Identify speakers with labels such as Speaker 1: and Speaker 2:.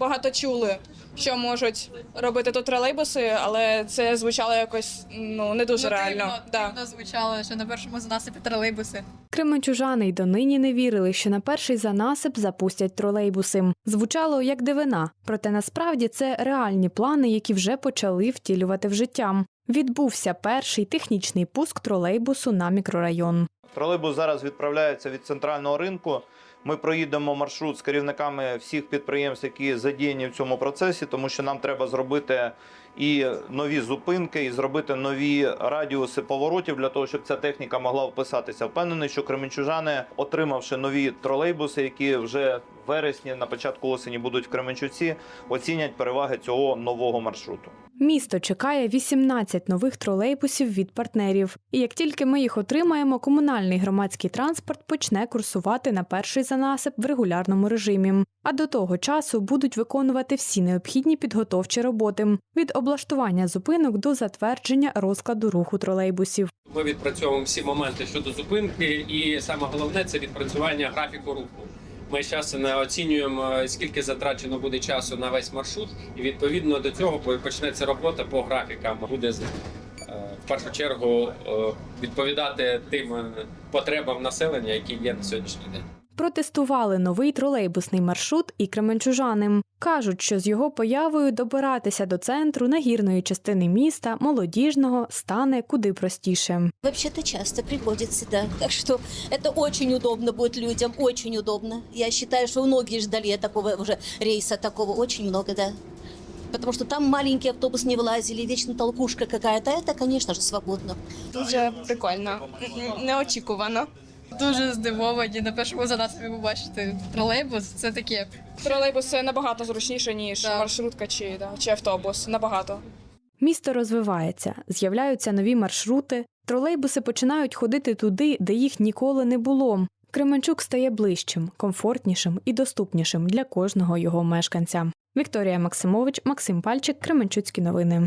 Speaker 1: багато чули, що можуть робити тут тролейбуси, але це звучало якось ну не дуже реально. Да.
Speaker 2: Дивно звучало, що на першому занасипі тролейбуси.
Speaker 3: Кременчужани й донині не вірили, що на перший занасип запустять тролейбуси. Звучало як дивина, проте насправді це реальні плани, які вже почали втілювати в життя. Відбувся перший технічний пуск тролейбусу на мікрорайон.
Speaker 4: Тролейбус зараз відправляється від центрального ринку. Ми проїдемо маршрут з керівниками всіх підприємств, які задіяні в цьому процесі, тому що нам треба зробити і нові зупинки, і зробити нові радіуси поворотів для того, щоб ця техніка могла вписатися. Впевнений, що кременчужани, отримавши нові тролейбуси, які вже вересні на початку осені будуть в Кременчуці, оцінять переваги цього нового маршруту.
Speaker 3: Місто чекає 18 нових тролейбусів від партнерів. І як тільки ми їх отримаємо, комунальний громадський транспорт почне курсувати на перший занасип в регулярному режимі. А до того часу будуть виконувати всі необхідні підготовчі роботи від облаштування зупинок до затвердження розкладу руху тролейбусів.
Speaker 5: Ми відпрацьовуємо всі моменти щодо зупинки, і саме головне це відпрацювання графіку руху. Ми зараз не оцінюємо, скільки затрачено буде часу на весь маршрут, і відповідно до цього почнеться робота по графікам. Буде е, в першу чергу е, відповідати тим е, потребам населення, які є на сьогоднішній день
Speaker 3: Протестували новий тролейбусний маршрут і кременчужаним. Кажуть, що з його появою добиратися до центру нагірної частини міста, молодіжного, стане куди простіше.
Speaker 6: Вообще-то часто приходится, да. Так что это очень удобно будет людям, очень удобно. Я считаю, что многие ждали такого уже рейса, такого очень много, да. Потому что там маленький автобус не вылазили, вечно толкушка какая-то. Это, конечно же, свободно.
Speaker 1: Дуже прикольно, Н- неочікувано.
Speaker 2: Дуже здивовані на першому занасипі побачити тролейбус. Це таке.
Speaker 1: Тролейбус це набагато зручніше ніж
Speaker 2: Да.
Speaker 1: маршрутка чи, да, чи автобус. Набагато.
Speaker 3: Місто розвивається, з'являються нові маршрути. Тролейбуси починають ходити туди, де їх ніколи не було. Кременчук стає ближчим, комфортнішим і доступнішим для кожного його мешканця. Вікторія Максимович, Максим Пальчик, Кременчуцькі новини.